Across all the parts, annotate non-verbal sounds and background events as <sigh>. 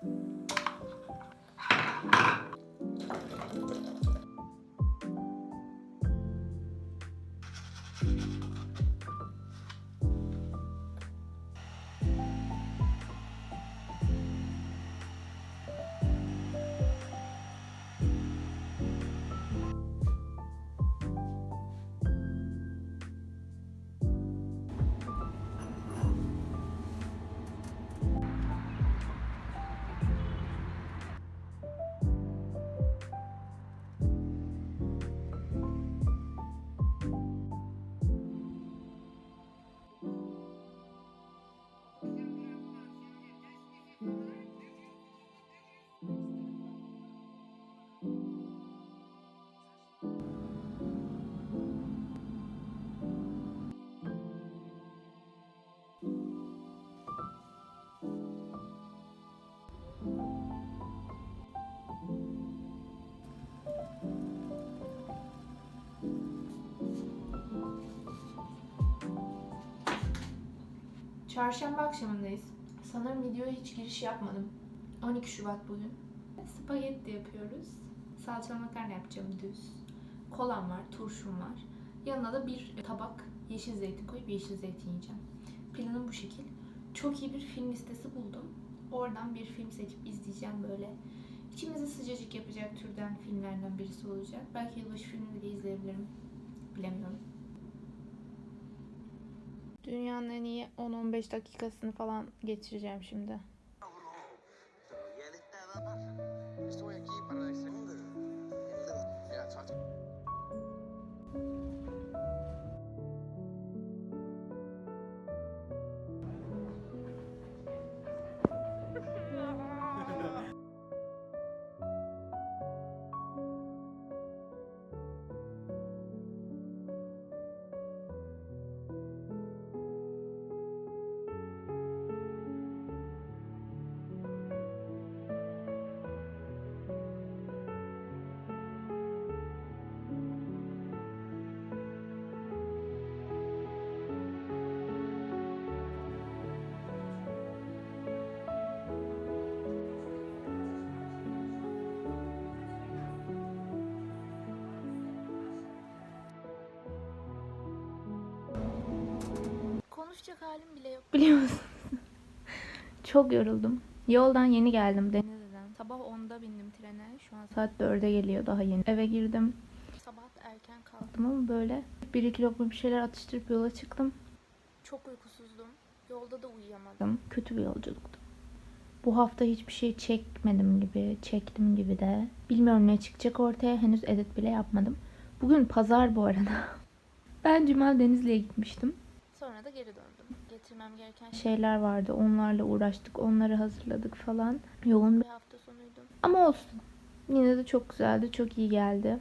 Yeah. Çarşamba akşamındayız. Sanırım videoya hiç giriş yapmadım. 12 Şubat bugün. Spagetti yapıyoruz. Salçalı makarna yapacağım düz. Kolam var, turşum var. Yanına da bir tabak yeşil zeytin koyup yeşil zeytin yiyeceğim. Planım bu şekil. Çok iyi bir film listesi buldum. Oradan bir film seçip izleyeceğim böyle. İçimizi sıcacık yapacak türden filmlerden birisi olacak. Belki yılbaşı filmi bile izleyebilirim. Bilemiyorum. Dünyanın en iyi 10-15 dakikasını falan geçireceğim şimdi. Konuşacak halim bile yok. <laughs> Biliyor musun? Çok yoruldum. Yoldan yeni geldim Denizli'den. Sabah 10'da bindim trene. Şu an saat 4'e geliyor daha yeni. Eve girdim. Sabah erken kalktım ama böyle bir iki lokma bir şeyler atıştırıp yola çıktım. Çok uykusuzdum. Yolda da uyuyamadım. Kötü bir yolculuktu. Bu hafta hiçbir şey çekmedim gibi, çektim gibi de. Bilmiyorum ne çıkacak ortaya. Henüz edit bile yapmadım. Bugün pazar bu arada. <laughs> Ben Cuma Denizli'ye gitmiştim. Geri döndüm. Getirmem gereken şeyler vardı. Onlarla uğraştık. Onları hazırladık falan. Yoğun bir hafta sonuydu. Ama olsun. Yine de çok güzeldi. Çok iyi geldi.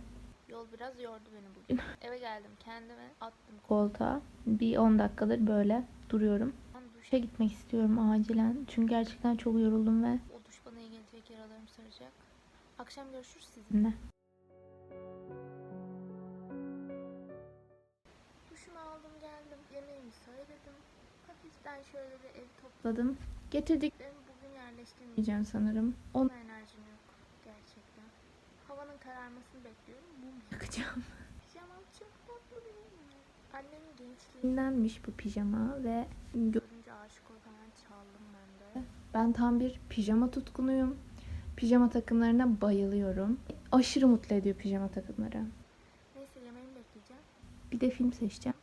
Yol biraz yordu beni bugün. <laughs> Eve geldim. Kendime attım koltuğa. Bir 10 dakikadır böyle duruyorum. Ben duşa gitmek istiyorum acilen. Çünkü gerçekten çok yoruldum ve o duş bana iyi gelecek yaralarım saracak. Akşam görüşürüz sizinle. Söyledim. Hafiften şöyle bir ev topladım. Getirdiklerimi bugün yerleştirmeyeceğim sanırım. Ona enerjim yok gerçekten. Havanın kararmasını bekliyorum. Mum yakacağım. Pijamam çok tatlı değil mi? Annemin gençliğindenmiş bu pijama ve görünce aşık olup hemen çaldım ben de. Ben tam bir pijama tutkunuyum. Pijama takımlarına bayılıyorum. Aşırı mutlu ediyor pijama takımları. Neyse yemeğimi bekleyeceğim. Bir de film seçeceğim.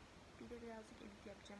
好吃